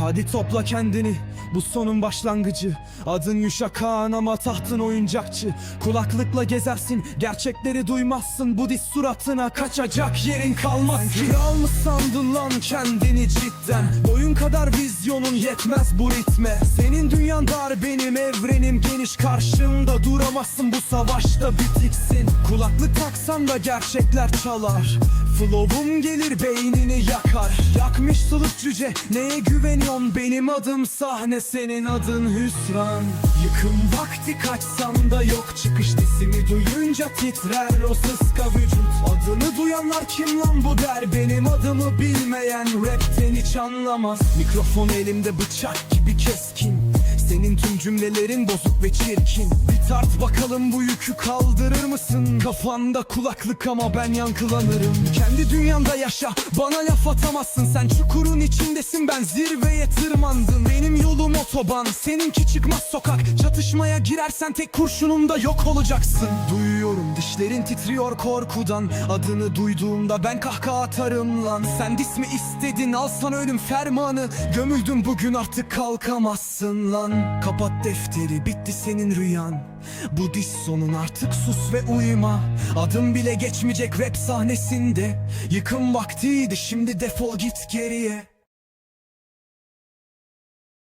Hadi topla kendini bu sonun başlangıcı. Adın Yuşa Kağan ama tahtın oyuncakçı. Kulaklıkla gezersin gerçekleri duymazsın. Budist suratına kaçacak yerin kalmaz. Ki Kral mı sandın lan kendini cidden. Boyun kadar vizyonun yetmez bu ritme. Senin dünyan dar benim evrenim geniş Karşımda duramazsın bu savaşta bitiksin. Kulaklık taksan da gerçekler çalar. Flow'um gelir beynini yakar. Yakmış sılık cüce neye güveniyorsun? Benim adım sahne senin adın hüsran. Yıkım vakti kaçsam da yok çıkış sesimi duyunca titrer o sıska vücut. Adını duyanlar kim lan bu der? Benim adımı bilmeyen rapten hiç anlamaz. Mikrofon elimde bıçak gibi keskin senin tüm cümlelerin bozuk ve çirkin. Bir tart bakalım bu yükü kaldırır mısın? Kafanda kulaklık ama ben yankılanırım. Kendi dünyanda yaşa bana laf atamazsın. Sen çukurun içindesin ben zirveye tırmandım Benim yolum otoban seninki çıkmaz sokak. Çatışmaya girersen tek kurşunumda yok olacaksın Duyuyorum dişlerin titriyor korkudan. Adını duyduğumda ben kahkaha atarım lan. Sen dis mi istedin? Alsan ölüm fermanı. Gömüldüm bugün artık kalkamazsın lan. Kapat defteri bitti senin rüyan. Bu diz sonun artık sus ve uyuma. Adım bile geçmeyecek rap sahnesinde. Yıkım vaktiydi şimdi defol git geriye